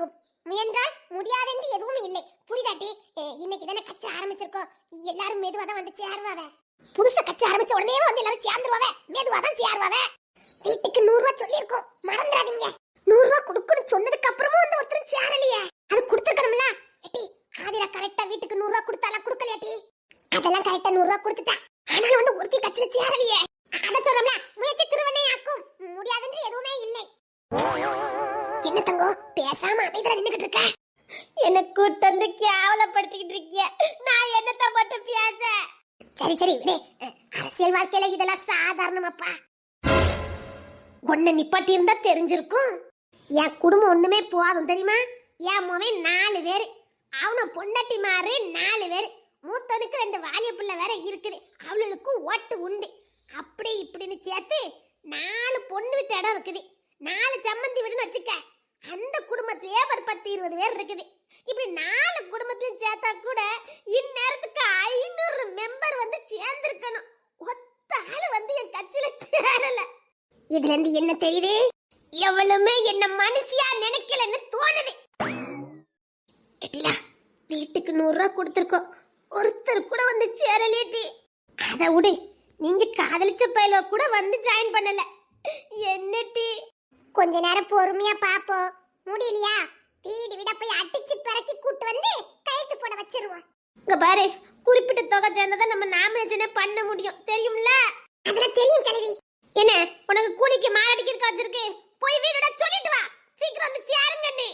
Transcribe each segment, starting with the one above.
நடக்கும் முயன்றால் முடியாதென்று எதுவும் இல்லை. புரிதாட்டி ஏ, இன்னைக்கு தானே கச்ச ஆரம்பிச்சிருக்கோம். எல்லாரும் மெதுவா தான் வந்து சேருவாவ. புதுசா கச்ச ஆரம்பிச்ச உடனே வந்து எல்லாரும் சேர்ந்துருவாவ. மெதுவா தான் சேருவாவ. வீட்டுக்கு நூறு ரூபாய் சொல்லியிருக்கோம். மறந்துடாதீங்க. நூறு ரூபாய் கொடுக்கணும் சொன்னதுக்கு அப்புறமும் வந்து ஒருத்தரும் சேரலையே. அது கொடுத்துருக்கணும்ல. ஏட்டி ஆதிரா கரெக்டா வீட்டுக்கு நூறு ரூபாய் கொடுத்தாலா கொடுக்கலையாட்டி அதெல்லாம் கரெக்டா நூறு ரூபாய் கொடுத்துட்டா. ஆனாலும் வந்து ஒருத்தி கட்சியில சேரலையே. அதை சொல்றோம்ல. முயற்சி திருவண்ணை ஆக்கும். முடியாதுன்னு எதுவுமே இல்லை. என்ன தங்கம் பேசாம அமைதியா நின்னுகிட்டு இருக்க. என்ன கூட்டு வந்து கேவலப்படுத்திக்கிட்டு இருக்கிய. நான் என்னத்த மட்டும் பேச? சரி சரி விடு. அரசியல் வாழ்க்கையில இதெல்லாம் சாதாரணமாப்பா. ஒன்ன நிப்பாட்டி இருந்தா தெரிஞ்சிருக்கும். என் குடும்பம் ஒண்ணுமே போதும் தெரியுமா? என் மோவன் நாலு பேரு. அவன பொண்டாட்டி மாறு நாலு பேரு. மூத்தனுக்கு ரெண்டு வாலிய பிள்ளை வேற இருக்குது. அவளுக்கும் ஓட்டு உண்டு. அப்படி இப்படின்னு சேர்த்து நாலு பொண்ணு விட்டு இடம் இருக்குது. நாலு சம்மந்தி விடுன்னு வச்சுக்க. அந்த குடும்பத்திலேயே ஒரு பத்து இருபது பேர் இருக்குது. இப்படி நாலு குடும்பத்தையும் சேர்த்தா கூட இந்நேரத்துக்கு ஐநூறு மெம்பர் வந்து சேர்ந்திருக்கணும். ஒத்த ஆளு வந்து என் கட்சியில சேரல. இதுல இருந்து என்ன தெரியுது? எவ்வளவுமே என்ன மனுஷியா நினைக்கலன்னு தோணுது. வீட்டுக்கு நூறு ரூபா கொடுத்துருக்கோம். ஒருத்தர் கூட வந்து சேரலேட்டி அதை விடு நீங்க காதலிச்ச பையல கூட வந்து ஜாயின் பண்ணல. என்னட்டி கொஞ்ச நேரம் பொறுமையா பாப்போம் முடியலையா? வீடு விட போய் அடிச்சு பிறக்கி கூட்டு வந்து கைத்து போட வச்சிருவோம். இங்க பாரு குறிப்பிட்ட தொகை சேர்ந்ததை நம்ம நாமினேஷனே பண்ண முடியும். தெரியும்ல? அதெல்லாம் தெரியும் கிழவி. என்ன உனக்கு கூலிக்கு மாரடிக்கிறதுக்கு வச்சிருக்கு போய் வீடோட சொல்லிட்டு வா சீக்கிரம் வந்து சேருங்க நீ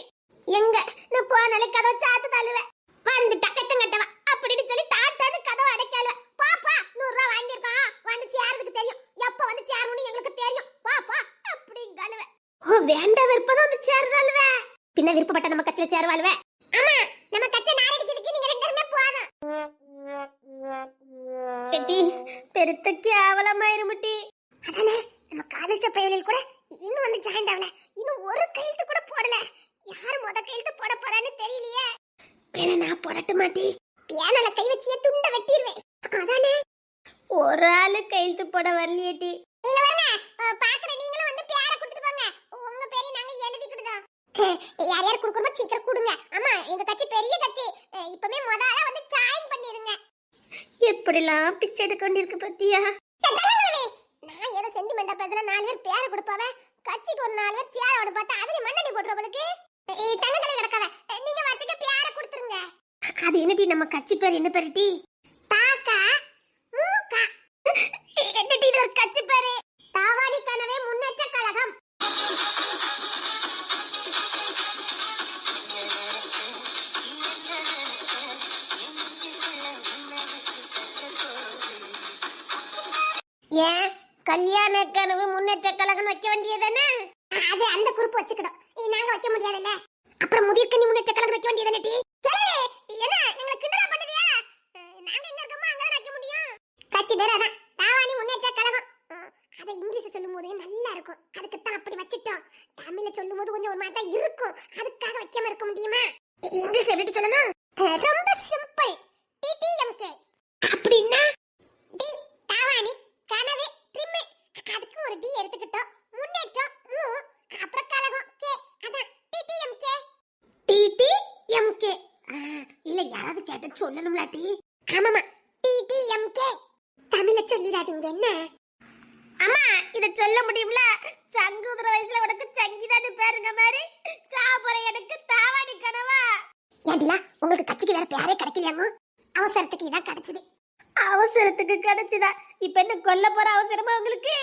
எங்க நான் போனாலே கதவை சாத்து தள்ளுவேன் வந்து டக்கத்தம் கட்டவா அப்படின்னு சொல்லி டாட்டான்னு கதவை அடைக்கல பாப்பா நூறு ரூபா வாங்கியிருக்கான் வந்து சேரதுக்கு தெரியும் எப்ப வந்து சேரணும்னு எங்களுக்கு தெரியும் பாப்பா அப்படிங்கழுவ ஓ வேண்டாம் விருப்பம் வந்து சேருதாளுவ பின்ன விருப்பப்பட்ட நம்ம கட்சியில சேருவாளுவ. ஆமா நம்ம கச்சை நாரடிக்கிறதுக்கு நீங்க ரெண்டு பேருமே போதும். எட்டி பெருத்த கேவலமாயிருமுட்டி. அதானே நம்ம காதலிச்ச பையலில் கூட இன்னும் வந்து ஜாயின் ஆகல. இன்னும் ஒரு கையெழுத்து கூட போடல. யார் முத கையெழுத்து போட போறான்னு தெரியலையே. வேணா நான் போடட்டு மாட்டி பியானல கை வச்சியே துண்ட வெட்டிடுவேன் அதானே? ஒரு ஆளு கையெழுத்து போட வரலையேட்டி நீங்க பாக்குற நீங்களும் வந்து பேரை கொடுத்துட்டு போங்க உங்க பேரையும் நாங்க எழுதிக்கிடுதோம் யார் யார் கொடுக்கணுமோ சீக்கிரம் கொடுங்க. ஆமா எங்க கட்சி பெரிய கட்சி. இப்பவே முத ஆளா வந்து ஜாயின் பண்ணிருங்க. எப்படிலாம் பிச்சை எடுக்க வேண்டியிருக்கு பத்தியா? நான் ஏதோ சென்டிமெண்டா பேசுறேன். நாலு பேர் பேரை கொடுப்பாவ. கட்சிக்கு ஒரு நாலு பேர் சேரோட பார்த்தா அதுல மண்ணடி போட்டுறவங்களுக்கு தங்க தலைவர் நடக்காத நீங்க வச்சுக்க பேரை கொடுத்துருங்க. அது என்னடி நம்ம கட்சி பேர் என்ன பேரு டி? தாக்கா மூக்கா. என்னடி இது ஒரு கட்சி பேரு? தாவாடி கனவே முன்னேற்ற கனவு முன்னேற்ற கழகம் வைக்க வேண்டியதானே அது அந்த குரூப் வச்சுக்கணும் இ- நாங்க வைக்க முடியாதுல்ல அப்புறம் முதிர்கண்ணி முன்னேற்ற கழகம் வைக்க வேண்டியதானே டி கிழவே, என்ன எங்களை கிண்டலா பண்ணுவியா அஹ், நாங்க எங்க இருக்கோமோ அங்கதான் வைக்க முடியும் கட்சி பேர் அதான் தாவாணி முன்னேற்ற கழகம் அஹ், அதை இங்கிலீஷ் சொல்லும் போது நல்லா இருக்கும் அதுக்கு தான் அப்படி வச்சிட்டோம் தமிழ்ல சொல்லும் போது கொஞ்சம் ஒரு மாதிரி தான் இருக்கும் அதுக்காக வைக்காம இருக்க முடியுமா இ- இங்கிலீஷ் எப்படி சொல்லணும் அஹ், ரொம்ப சிம்பிள் டிடிஎம்கே அப்படின்னா டி தாவாணி கனவு ட்ரிம்மு அதுக்கு ஒரு டி எடுத்துக்கிட்டோம் முன்னேற்றம் மூ அப்புறம் கழகம் கே அதான் டிடிஎம்கே டிடி எம்கே இல்ல யாராவது சொல்லணும் லாட்டி ஆமாமா டிடிஎம்கே தமிழ சொல்லிடாதீங்க என்ன? அம்மா இத சொல்ல முடியும்ல? சங்குதிர வயசுல உனக்கு சங்கிதான்னு பேருங்க மாதிரி? சாப்பிட எனக்கு தாவாணி கனவா? ஏண்டிலா உங்களுக்கு கட்சிக்கு வேற பேரே கிடைக்கலையாமோ அவசரத்துக்கு இதான் கிடைச்சது. அவசரத்துக்கு கிடைச்சதா? இப்ப என்ன கொல்ல போற அவசரமா உங்களுக்கு?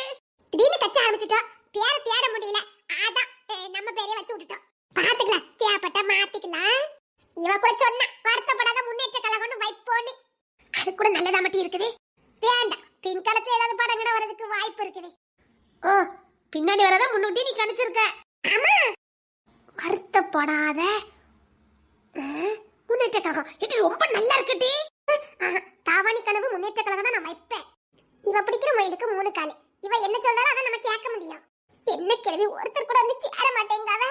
திடீர்னு கட்சி ஆரம்பிச்சிட்டோம் பேர தேட முடியல. அதான் நம்ம பேரே வச்சு விட்டுட்டோம். பாத்துக்கலாம். தேவைப்பட்டா மாத்திக்கலாம். இவ கூட சொன்னா வருத்தப்படாத முன்னேற்ற கழகம்னு வைப்போன்னு. அது கூட நல்லதா மட்டும் இருக்குது. வேண்டாம். பின்காலத்துல ஏதாவது படம் கூட வரதுக்கு வாய்ப்பு இருக்குது. ஓ பின்னாடி வரதா முன்னூட்டி நீ கணிச்சிருக்க. ஆமா வருத்தப்படாத. முன்னேற்ற கழகம். இது ரொம்ப நல்லா இருக்குடி தாவாணி கனவு முன்னேற்ற கழகம் தான் நான் வைப்பேன். இவ பிடிக்கிற மயிலுக்கு மூணு காலு. இவ என்ன சொன்னாலும் அதை நம்ம கேட்க முடியும். என்ன கேள்வி? ஒருத்தர் கூட வந்து சேர மாட்டேங்காவே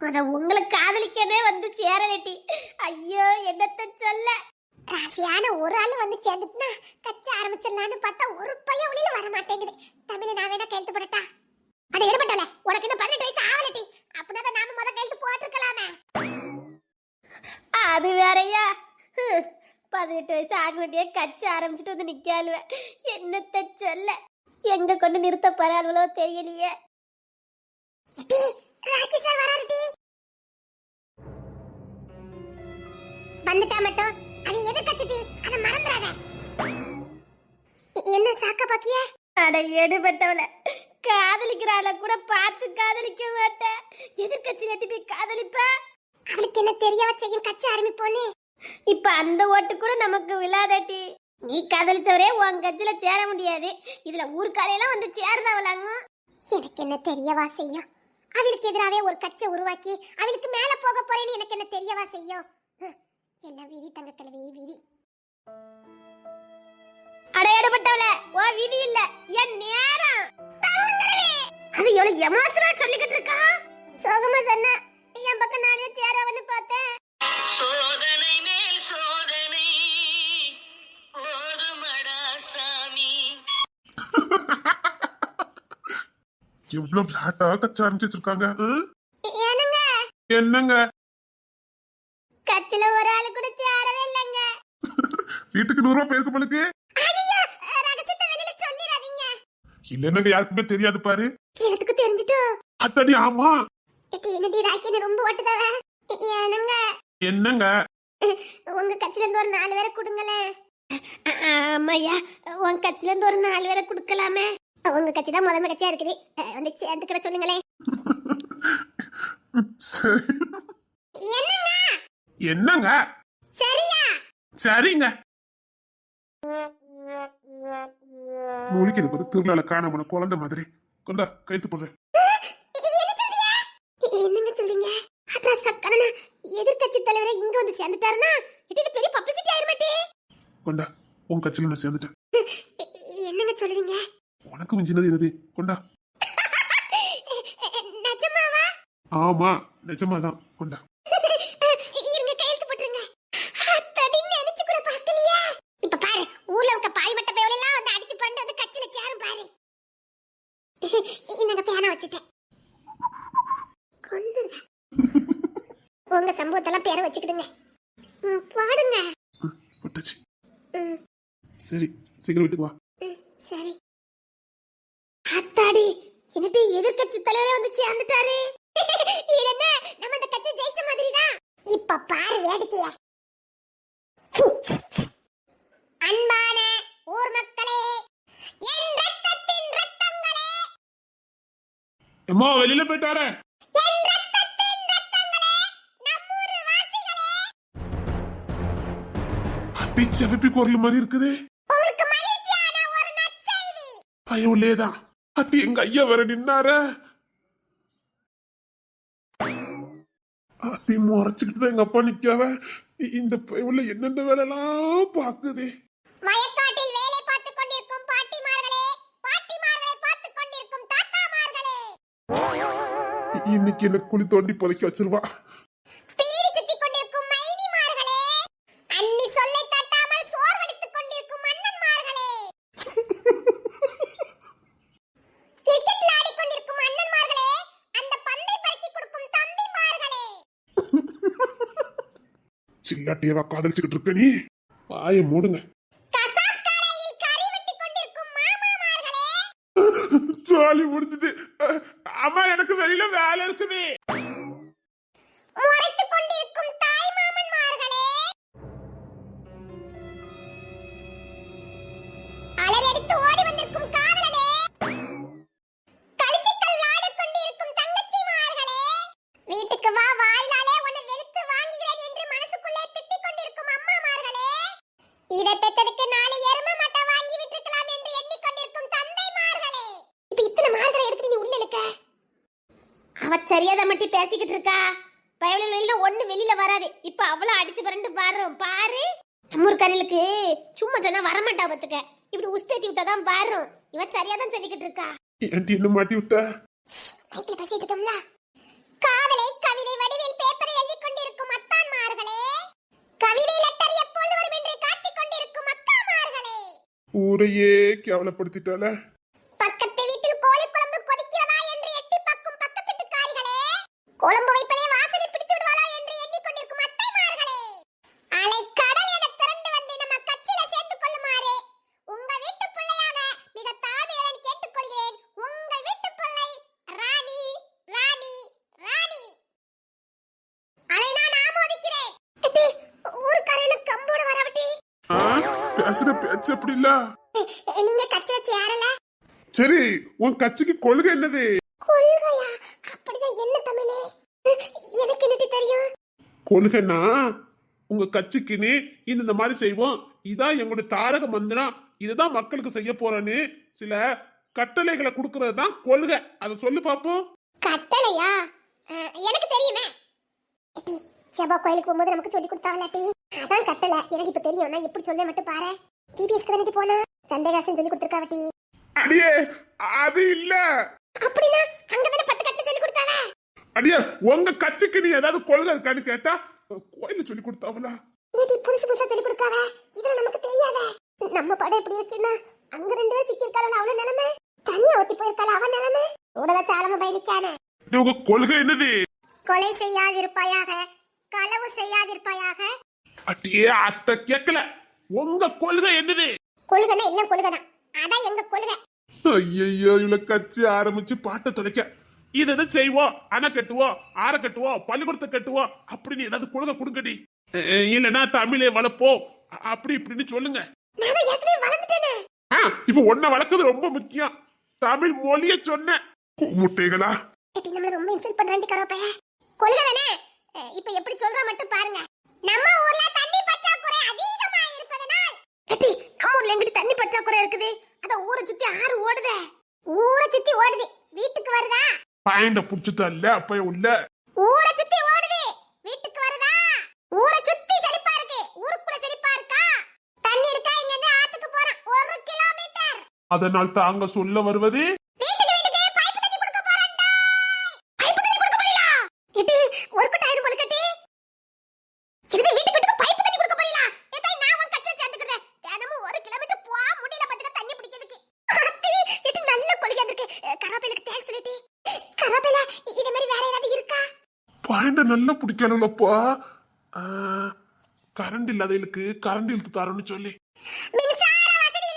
அத உங்களை காதலிக்கனே வந்து சேரலட்டி ஐயோ என்னத்த சொல்ல? ராசியான ஒரு ஆள் வந்து சேர்ந்துட்டுனா கச்ச ஆரம்பிச்சிடலான்னு பார்த்தா ஒரு பையன் உள்ள வர மாட்டேங்குது. தமிழ் நான் வேணா கையெழுத்து போடட்டா? அட எடுபட்டல உனக்கு இன்னும் பதினெட்டு வயசு ஆகலட்டி. அப்படின்னா நாம முத கையெழுத்து போட்டிருக்கலாமே. அது வேறையா? பதினெட்டு வயசு ஆகினட்டியே கச்ச ஆரம்பிச்சுட்டு வந்து நிக்காளுவேன் என்னத்த சொல்ல? எங்க கொண்டு நிறுத்த போறாளுவளோ தெரியலையே. ராக்கி சார் வராரு டி. வந்துட்டா மட்டும். அவன் எதிர்க்கட்சி டி. அத மறந்துடாத என்ன சாக்க பாக்கிய? அட எடுபட்டவள. காதலிக்கிறாள கூட பார்த்து காதலிக்க மாட்டேன் எதிர்கட்சி நட்டி போய் காதலிப்ப? அவளுக்கு என்ன தெரியவா செய்யும் கட்சி ஆரம்பிப்போன்னு இப்ப அந்த ஓட்டு கூட நமக்கு விழாதட்டி நீ காதலிச்சவரே உன் கட்சியில சேர முடியாது. இதுல ஊர்க்காரையெல்லாம் வந்து சேருதவளாங்க. எனக்கு என்ன தெரியவா செய்யும் அவளுக்கு எதிராவே ஒரு கட்சி உருவாக்கி அவளுக்கு மேல போக போறேன்னு எனக்கு என்ன தெரியவா செய்யும் எல்லாம் விதி தங்க கிழவி விதி. அட எடுபட்டவள ஓ விதி இல்ல என் நேரம். அது எவ்வளவு எமோஷனா சொல்லிக்கிட்டு இருக்கா? சோகமா சொன்னா என் பக்கம் நானே சேரவன்னு பார்த்தேன். எவ்வளவு பிளாட்டா கச்ச ஆரம்பிச்சு வச்சிருக்காங்க என்னங்க? கட்சியில ஒரு ஆளு கூட சேரவே இல்லைங்க. வீட்டுக்கு நூறு ரூபாய் பேருக்கு சொல்லிடாதீங்க. இல்லைன்னாங்க யாருக்குமே தெரியாது பாரு. எனக்கு தெரிஞ்சிட்டோ? அத்தடி ஆமா. என்னடி ராக்கின்னு ரொம்ப ஓட்டுதாவ? ஏனுங்க என்னங்க? உங்க கட்சியில இருந்து ஒரு நாலு பேரை கொடுங்களேன். ஆமாய்யா உன் கட்சியில இருந்து ஒரு நாலு பேரை கொடுக்கலாமே. உங்க கட்சி தான் முதன்மை கட்சியா இருக்குது. வந்து சேர்ந்துக்கிட சொல்லுங்களேன் சரி. என்னங்க? என்னங்க? சரியா? சரிங்க. முழிக்கிறது பாரு திருவிழால காண குழந்தை மாதிரி. கொண்டா கைத்து போடுறேன்? என்னங்க சொல்றீங்க? அட்ரா சக்கரனா எதிர்க்கட்சி தலைவரை இங்க வந்து சேர்ந்துட்டாருன்னா இது பெரிய பப்ளிசிட்டி ஆயிருமாட்டே கொண்டா உன் கட்சியில நான் சேர்ந்துட்டேன். என்னங்க சொல்றீங்க? உனக்கு மிஞ்சினது என்னது? கொண்டா. ஆமா நிஜமாதான். கொண்டா. உங்க சம்பவத்தெல்லாம் பேரை வச்சுக்கிடுங்க. பாடுங்க. சரி சீக்கிரம் வீட்டுக்கு வா ம், சரி அத்தாடி என்னட்டு எதிர்கட்சி தலைவரே வந்து சேர்ந்துட்டாரு இது என்ன நம்ம இந்த கட்சி ஜெயிச்ச மாதிரி தான் இப்ப பாரு வேடிக்கைய அன்பான ஊர் மக்களே என் ரத்தத்தின் ரத்தங்களே அம்மா வெளியில போயிட்டாரே அப்படி செவப்பி குரல் மாதிரி இருக்குது. பயம் உள்ளேதான் அத்தி எங்க ஐயா வேற நின்னார. அத்தி முறைச்சுக்கிட்டு தான் எங்க அப்பா நிக்காவ. இந்த உள்ள என்னென்ன வேலைலாம் பாக்குது இன்னைக்கு என்ன குழி தோண்டி புதைக்க வச்சிருவா. சில்லாட்டியவா காதலிச்சுக்கிட்டு இருக்க நீ? வாயை மூடுங்க. ஜாலி முடிஞ்சுது. அம்மா எனக்கு வெளியில வேலை இருக்குமே. ஏன்டி என்ன மாட்டி விட்ட? மைக்ல பேசிட்டு இருக்கோம்ல காதலை கவிதை வடிவில் பேப்பரில் எழுதி கொண்டிருக்கும் அத்தான்மார்களே. கவிதை லெட்டர் எப்பொழுது வரும் என்று காத்துக் கொண்டிருக்கும் ஊரையே கேவலப்படுத்திட்டால பக்கத்து வீட்டில் கோழி குழம்பு கொதிக்கிறதா என்று எட்டி பார்க்கும் பக்கத்து வீட்டுக்காரிகளே பேசுற பேச்சு அப்படி இல்ல நீங்க கட்சியில சேரல சரி உன் கட்சிக்கு கொள்கை என்னது? கொள்கையா? அப்படிதான் என்ன தமிழே? எனக்கு என்னடி தெரியும்? கொள்கைன்னா உங்க கட்சிக்குன்னு இந்த இந்த மாதிரி செய்வோம். இதான் எங்களுடைய தாரக மந்திரம் இதுதான் மக்களுக்கு செய்ய போறேன்னு சில கட்டளைகளை கொடுக்கறது தான் கொள்கை. அதை சொல்லு பாப்போம் கட்டளையா? எனக்கு தெரியுமே. செவ்வாய் கோயிலுக்கு போகும்போது நமக்கு சொல்லி கொடுத்தாங்களாட்டி? அதான் கட்டளை. எனக்கு இப்ப தெரியும் நான் எப்படி சொல்ல மட்டும் பாரு டிபிஎஸ்க்கு தானே போனா சண்டேகாசன் சொல்லி கொடுத்துருக்காவட்டி அடியே அது இல்ல. அப்படின்னா அங்கதானே பத்து கட்டளை சொல்லி கொடுத்தாங்க அடியே உங்க கட்சிக்கு நீ ஏதாவது கொள்கை இருக்கான்னு கேட்டா கோயில சொல்லி கொடுத்தாவளா? ஏடி புதுசு புதுசா சொல்லி கொடுக்காத இதெல்லாம் நமக்கு தெரியாத. நம்ம படம் எப்படி இருக்குன்னா அங்க ரெண்டு பேரும் சிக்கியிருக்காள அவ்வளவு நிலைமை? தனியா ஒத்தி போயிருக்காள அவன் நிலைமை? உடல சாலம பயணிக்கானே உங்க கொள்கை என்னது? கொலை செய்யாதிருப்பாயாக களவு செய்யாதிருப்பாயாக. அட்டியே அத்தை கேட்கல உங்க கொள்கை என்னது? கொள்கைனா எல்லாம் கொள்கைதான். அதான் எங்க கொள்கை. ஐயோ இவ்வளவு கட்சி ஆரம்பிச்சு பாட்டை தொலைக்க இது எது செய்வோம் அணை கட்டுவோம் ஆற கட்டுவோம் பள்ளிக்கூடத்தை கட்டுவோம் அப்படின்னு ஏதாவது கொள்கை கொடுங்கடி அஹ் இல்லைன்னா தமிழை வளர்ப்போம் அப்படி இப்படின்னு சொல்லுங்க. இப்ப ஒன்ன வளர்க்கறது ரொம்ப முக்கியம். தமிழ் மொழிய சொன்ன. முட்டைகளா? நம்மள ரொம்ப இன்சல்ட் பண்றாண்டி கரோப்பைய கொள்கை தானே இப்ப எப்படி சொல்றா மட்டும் பாருங்க. நம்ம ஊர்ல ஏட்டி நம்ம ஊர்ல எங்கிட்டு தண்ணி பற்றாக்குறை இருக்குது? அத ஊரை சுத்தி ஆறு ஓடுதே. ஊரை சுத்தி ஓடுது. வீட்டுக்கு வருதா? பாயிண்ட புடிச்சிட்டல்ல அப்ப உள்ள. ஊரை சுத்தி ஓடுது. வீட்டுக்கு வருதா? ஊரை சுத்தி செழிப்பா இருக்கு. ஊருக்குள்ள செழிப்பா இருக்கா? தண்ணி இருக்கா இங்க இருந்து ஆத்துக்கு போறோம் ஒரு கிலோமீட்டர். அதனால் தாங்க சொல்ல வருவது வீட்டுக்கு வீட்டுக்கு பைப் தண்ணி கொடுக்க போறேன்டா பைப் தண்ணி கொடுக்க போறீங்களா இது ஒரு குட்டை ஆயிரம் போல கட்டி இது வீட்டுக்கு வீட்டுக்கு பைப் தண்ணி கொடுக்க போறீங்களா ஏதா நான் உன் கச்சல சேர்த்துக்கிறேன் தினமும் ஒரு கிலோமீட்டர் போக முடியல பாத்துக்க தண்ணி பிடிக்கிறதுக்கு அத்தி இது நல்ல கொள்கை இருக்கு கராப்பையிலுக்கு தேங்க்ஸ் சொல்லிட்டு கராப்பையில இதே மாதிரி வேற ஏதாவது இருக்கா பாயிண்ட நல்லா பிடிக்கணும்லப்பா. கரண்ட் இல்லாதவங்களுக்கு கரண்ட் இழுத்து தரோன்னு சொல்லி. மின்சார வசதி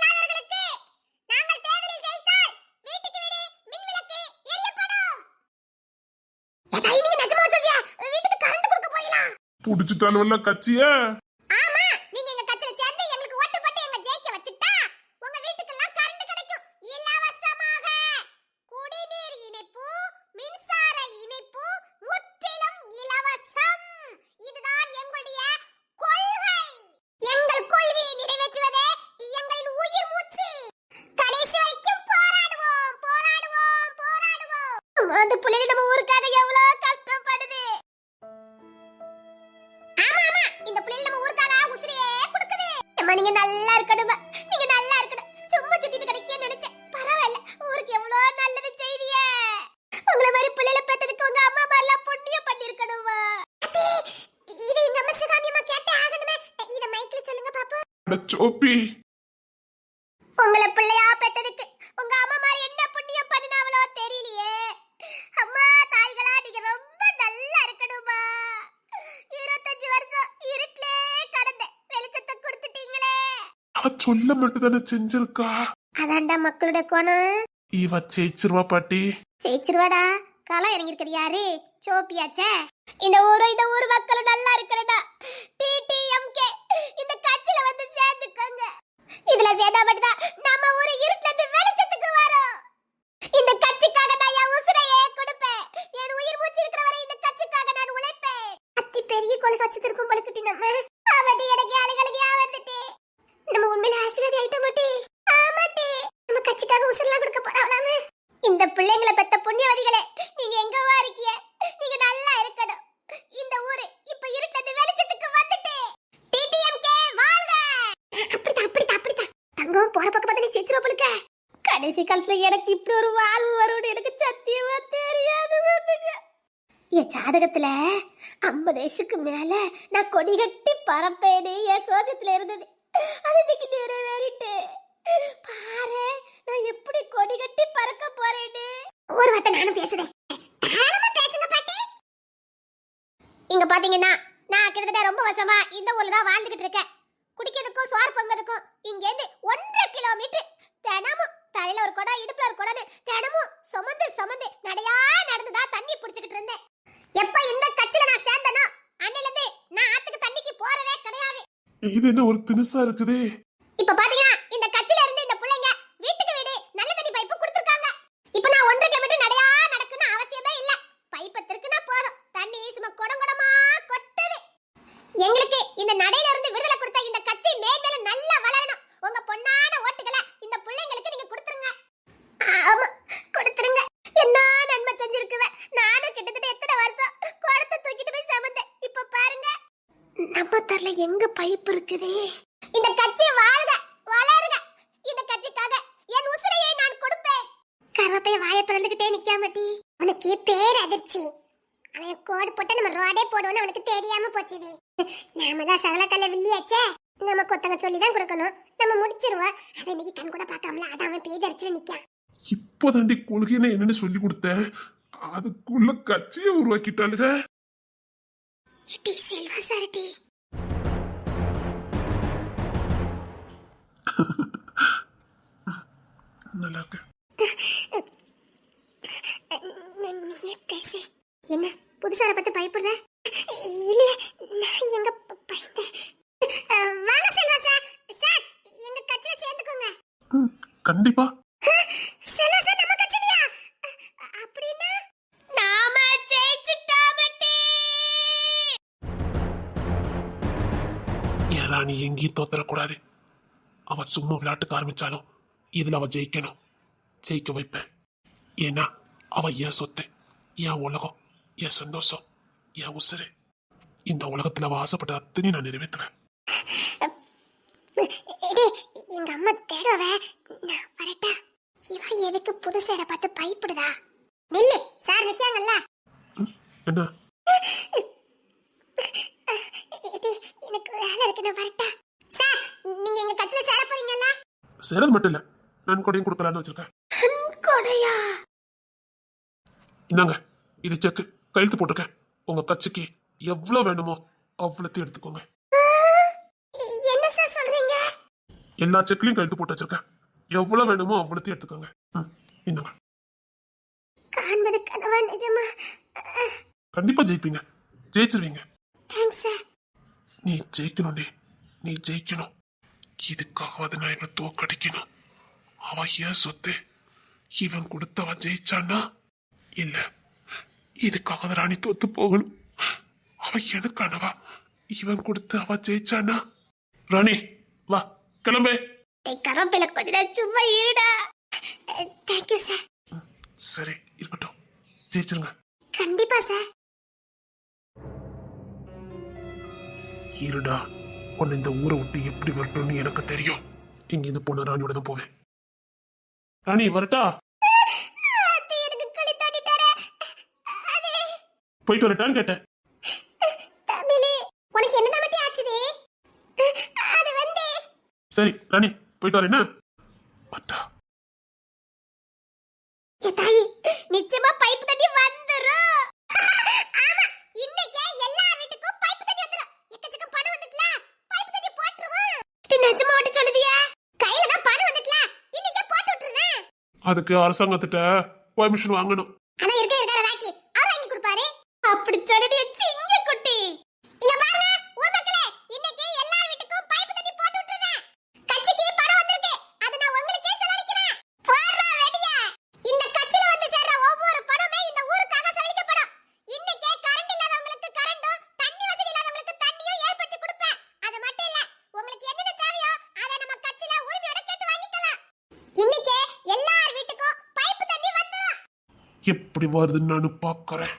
பாப்போம் சோப்பி உங்கள பிள்ளையா பெத்ததுக்கு உங்க அம்மா மாதிரி என்ன புண்ணியம் பண்ணினாவளோ தெரியலையே. அம்மா தாய்களா நீங்க ரொம்ப நல்லா இருக்கணுமா இருபத்தஞ்சு வருஷம் இருட்டிலே கடந்த வெளிச்சத்தை கொடுத்துட்டீங்களே. அவ சொல்ல மட்டும் தானே செஞ்சிருக்கா? அதான்டா மக்களோட கோணம். இவ ஜெயிச்சிருவா பாட்டி. ஜெயிச்சிருவாடா. களம் இறங்கிருக்கிறது யாரு? சோப்பியாச்சே இந்த ஊரு இந்த ஊர் மக்களும் நல்லா இருக்கிறடா டிடிஎம்கே இந்த கட்சியில வந்து சேர்ந்துக்கோங்க இதுல சேர்ந்தா மட்டும்தான் நம்ம ஊரு இருட்டுல இருந்து வெளிச்சத்துக்கு வரும். இந்த கட்சிக்காக நான் என் உசுரையே கொடுப்பேன். என் உயிர் மூச்சு இருக்கிற வரை இந்த கட்சிக்காக நான் உழைப்பேன். அத்தி பெரிய கொள்கை வச்சிருக்கும் பழுக்கிட்டு நம்ம அவடி எனக்கு அழகழகையா வந்துட்டு நம்ம உண்மையில ஆசீர்வாதி ஆயிட்ட மாட்டே ஆமாட்டே நம்ம கட்சிக்காக உசுரெல்லாம் கொடுக்க போறாங்களாமே இந்த பிள்ளைங்களை பெத்த புண்ணியவதிகளே நீங்க எங்கவா இருக்கீங்க நீங்க நல்லா இருக்கணும் இந்த ஊரு இப்ப இருட்டது வெளிச்சத்துக்கு வந்துட்டு டிடிஎம்கே வாழ்க அப்படிதான் அப்படிதான் அப்படிதான் தங்கம் போற பக்கம் பார்த்து நீ செச்சிரோ பழுக்க கடைசி காலத்துல எனக்கு இப்படி ஒரு வாழ்வு வரும்னு எனக்கு சத்தியமா தெரியாது வந்துங்க என் ஜாதகத்துல ஐம்பது வயசுக்கு மேல நான் கொடி கட்டி பறப்பேன்னு என் சோசத்துல இருந்தது. அது இன்னைக்கு நிறைவேறிட்டு. பாரு நான் எப்படி கொடி கட்டி பறக்க போறேன்னு ஒரு வார்த்தை நானும் பேசுறேன். இங்க பாத்தீங்கன்னா நான் கிட்டத்தட்ட ரொம்ப வருஷமா இந்த ஊர்ல தான் வாழ்ந்துகிட்டு இருக்கேன். குடிக்கிறதுக்கும் சோறு பொங்கதுக்கும் இங்க இருந்து ஒன்றரை கிலோமீட்டர். தினமும் தலையில ஒரு குடம் இடுப்புல ஒரு குடம்னு தினமும் சுமந்து சுமந்து நடையா நடந்து தான் தண்ணி பிடிச்சிக்கிட்டு இருந்தேன். எப்ப இந்த கட்சியில நான் சேர்ந்தனோ அன்னில இருந்து நான் ஆத்துக்கு தண்ணிக்கு போறதே கிடையாது. இது என்ன ஒரு தினுசா இருக்குதே? இப்ப தெரியல எங்க பைப் இருக்குதே இந்த கட்சி வாழ்க வளருக இந்த கட்சிக்காக என் உசிரையை நான் கொடுப்பேன் கருவேப்பைய வாயை பிறந்துகிட்டே நிக்காமட்டி உனக்கு பேர் அதிர்ச்சி. அவன் கோடு போட்டு நம்ம ரோடே போடுவோம்னு அவனுக்கு தெரியாம போச்சுது நாம தான் சகலக்கல்ல வில்லியாச்சே. நம்ம கொத்தங்க சொல்லி தான் கொடுக்கணும். நம்ம முடிச்சிருவோம். அதை இன்னைக்கு கண் கூட பார்க்காமல அதான் அவன் பேதரிச்சுல நிக்கான். இப்போதாண்டி கொள்கைன்னு என்னன்னு சொல்லி கொடுத்தேன் அதுக்குள்ள கட்சியை உருவாக்கிட்டாளுங்க செல்வா நல்லா இருக்கு நீயே பேசு. என்ன புதுசார பத்தி பயப்படுற? இல்ல நான் எங்க பயந்தேன். வாங்க செல்வா சார். சார் எங்க கட்சியில சேர்ந்துக்கோங்க. கண்டிப்பா. செல்வா சார் நம்ம கட்சியிலயா? அப்படின்னா? நாம ஜெயிச்சுட்டாமட்டி என் ராணி எங்கேயும் தோத்தரக்கூடாது அவ சும்மா விளையாட்டுக்கு ஆரம்பிச்சாலும் இதுல அவ ஜெயிக்கணும். ஜெயிக்க வைப்பேன். ஏன்னா அவ என் சொத்து? என் உலகம்? என் சந்தோஷம்? என் உசுரு இந்த உலகத்துல அவ ஆசைப்பட்ட அத்தனையும் நான் நிறைவேற்றுவேன். எங்க அம்மா தேடுவ நான் வரட்டா? இவன் எதுக்கு புது சேர பார்த்து பயப்படுதா? நில்லு சார் நிக்காங்கல்ல என்ன? எனக்கு வேலை இருக்கு நான் வரட்டா? சார் நீங்க எங்க கட்சியில சேர போறீங்கல்ல? சேரது மட்டும் இல்ல நான் கொடையும் கொடுக்கலான்னு வச்சிருக்கேன். கொடையா இந்தாங்க இது செக்கு கையெழுத்து போட்டிருக்கேன். உங்க கட்சிக்கு எவ்வளவு வேணுமோ அவ்வளோத்தையும் எடுத்துக்கோங்க. எல்லா செக்லையும் கையெழுத்து போட்டு வச்சிருக்கேன். எவ்வளவு வேணுமோ அவ்வளோத்தையும் எடுத்துக்கோங்க. இந்தாங்க. கண்டிப்பா ஜெயிப்பீங்க. ஜெயிச்சிருவீங்க. நீ ஜெயிக்கணும்டி. நீ ஜெயிக்கணும். இதுக்காகவாது நான் இவனை தோக்கடிக்கணும் அவ ஏன் சொத்து? இவன் கொடுத்தவன் ஜெயிச்சான்னா இல்ல இதுக்காக ராணி தோத்து போகணும். அவ எனக்கானவா இவன் கொடுத்து அவ ஜெயிச்சானா? ராணி வா கிளம்பே. கருவேப்பிலை கொஞ்ச நேரம் சும்மா இருடா. தேங்க்யூ சார் சரி இருக்கட்டும். ஜெயிச்சிருங்க. கண்டிப்பா சார் இருடா உன்னை இந்த ஊரை விட்டு எப்படி வரட்டும்னு எனக்கு தெரியும். இங்கிருந்து போன ராணியோட தான் போவேன். ராணி வரட்டா அது எனக்கு களி தாண்டிட்டாரே அது போயிட்டு வரட்டான்னு கேட்டேன். உனக்கு என்ன மட்டி ஆச்சுது? அது வந்து சரி ராணி போயிட்டு வரேன் என்ன? அத்தா. தாயி நிச்சயமா பைப் தண்ணி வந்துரும். ஆமா இன்னைக்கே எல்லா வீட்டுக்கும் பைப் தண்ணி வந்துரும். எக்கச்சக்க பணம் வந்துட்டல பைப் தண்ணி போட்டுருவோம். நிஜமா மட்டும் சொல்லுதியா? கையில தான் பணம் வந்துட்டல இன்னைக்கே போட்டு விட்டுறேன் அதுக்கு அரசாங்கத்திட்ட பெர்மிஷன் வாங்கணும் ஆனா இருக்க இருக்க ராக்கி அவர் வாங்கி கொடுப்பாரு அப்படி சொல்லிட்டு சிங்க குட்டி இங்க பாருங்க ஊர் மக்களே இன்னைக்கு எல்லா வீட்டுக்கும் பைப் தண்ணி போட்டு விட்டுறேன் கட்சிக்கு பணம் வந்திருக்கு அது நான் உங்களுக்கே செலவழிக்கிறேன் போடுறா வெடிய இந்த கட்சியில வந்து சேர்ற ஒவ்வொரு பணமே இந்த ஊருக்காக செலவழிக்கப்படும் இன்னைக்கே கரண்ட் இல்லாதவங்களுக்கு கரண்டும் தண்ணி வசதி இல்லாதவங்களுக்கு தண்ணியும் ஏற்படுத்தி கொடுப்பேன் அது மட்டும் இல்ல உங்களுக்கு என்னென்ன தேவையோ அதை நம்ம கட்சியில உரிமையோட கேட்டு வாங்கிக்கலாம் இன்னைக்கே எல்லார் வீட்டுக்கும் பைப் தண்ணி வந்துரும் எப்படி வருதுன்னு நான் பாக்குறேன்